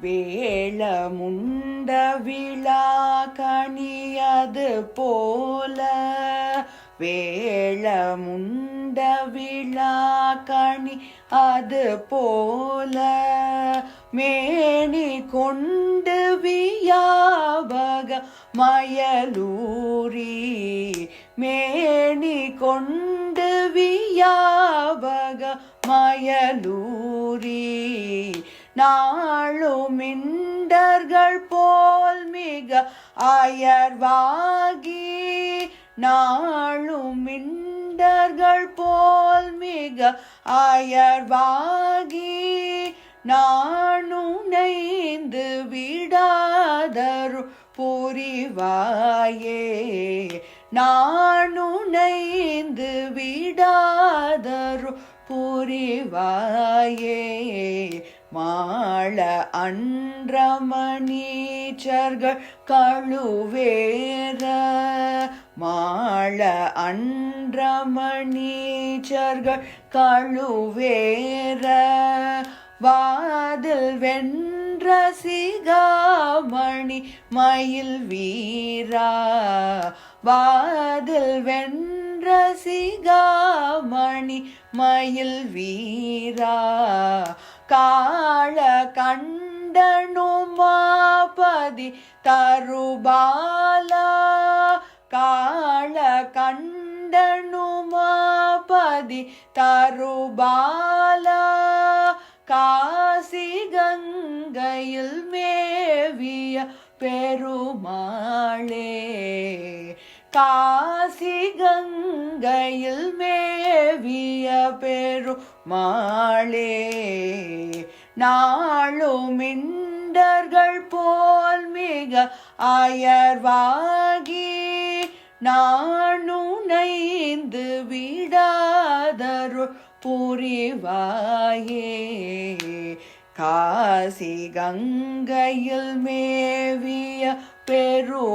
வேளமுண்ட விழா கணியது போல வேளமுண்ட விழா கணி அது போல மேனி கொண்டு வியாபக மயலூரி மேனி கொண்டு வியா மயலூரி நாளுமிண்டர்கள் போல் மிக அயர்வாகி நாளுமிண்டர்கள் போல் மிக அயர்வாகி நானுனைந்து விடாதரு புரிவாயே நானுனைந்து விடாதரு புரிவாயே மாள அன்றமணீச்சர்கள் கழுவேற. மாள அன்றமணீச்சர்கள் கழுவேற. வாதில் வென்ற சிகாமணி மயில் வீரா. வாதில் வென்ற சிகாமணி மணி மயில் வீரா காள கண்டனுமாபதி தருபாலா காள கண்டனுமாபதி தருபாலா காசி கங்கையில் மேவிய பெருமாளே காசி கங்கையில் மே மேவிய பெருமாளே நாளுமிண்டர்கள் போல் மிக அயர்வாகி நானுனைந்து விடாதரு புரிவாயே. காசி கங்கையில் மேவிய பெருமாளே.